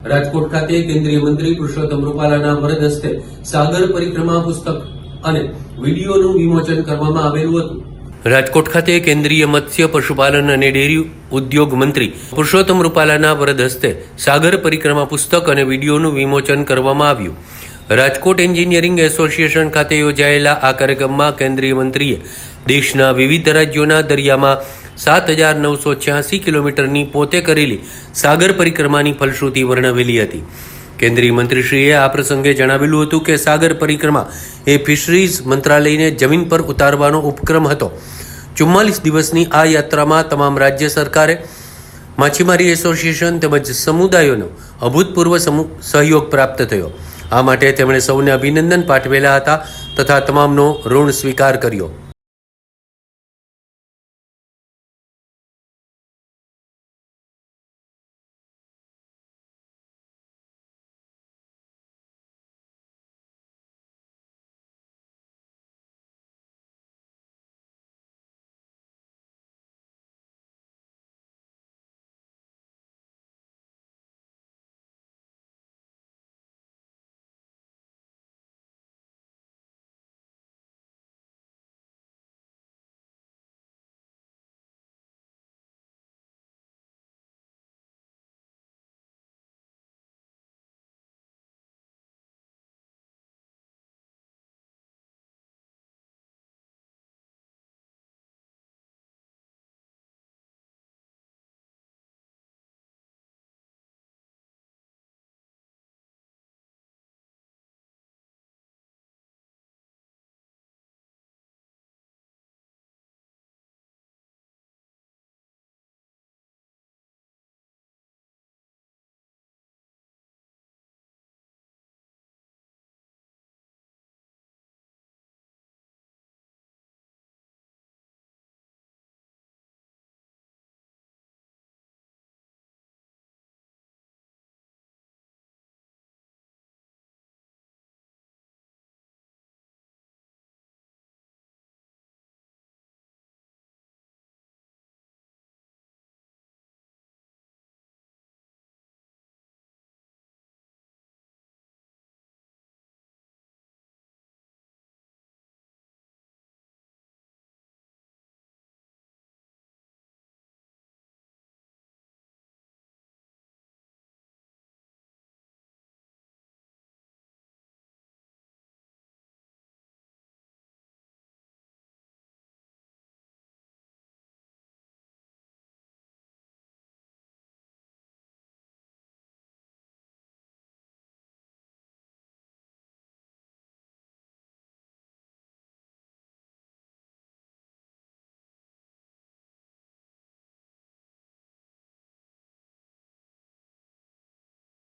રાજકોટ ખાતે કેન્દ્રીય મંત્રી પુરુષોત્તમ રૂપાલાના વરદ હસ્તે સાગર પરિક્રમા પુસ્તક અને વિડીયોનું વિમોચન કરવામાં આવેલું હતું. રાજકોટ ખાતે કેન્દ્રીય મત્સ્ય, પશુપાલન અને ડેરી ઉદ્યોગ મંત્રી પુરુષોત્તમ રૂપાલાના વરદ હસ્તે સાગર પરિક્રમા પુસ્તક અને વિડીયોનું વિમોચન કરવામાં આવ્યું. રાજકોટ એન્જિનિયરિંગ એસોસિએશન ખાતે યોજાયેલા આ કાર્યક્રમમાં કેન્દ્રીય મંત્રીએ દેશના વિવિધ રાજ્યોના દરિયામાં સાત હજાર નવસો છ્યાસી કિલોમીટરની પોતે કરેલી સાગર પરિક્રમાની ફલશ્રુતિ વર્ણવેલી હતી. કેન્દ્રીય મંત્રીશ્રીએ આ પ્રસંગે જણાવેલું હતું કે સાગર પરિક્રમા એ ફિશરીઝ મંત્રાલયને જમીન પર ઉતારવાનો ઉપક્રમ હતો. ચુમ્માલીસ દિવસની આ યાત્રામાં તમામ રાજ્ય સરકારે, માછીમારી એસોસિએશન તેમજ સમુદાયોનો અભૂતપૂર્વ સહયોગ પ્રાપ્ત થયો. આ માટે તેમણે સૌને અભિનંદન પાઠવેલા હતા તથા તમામનો ઋણ સ્વીકાર કર્યો.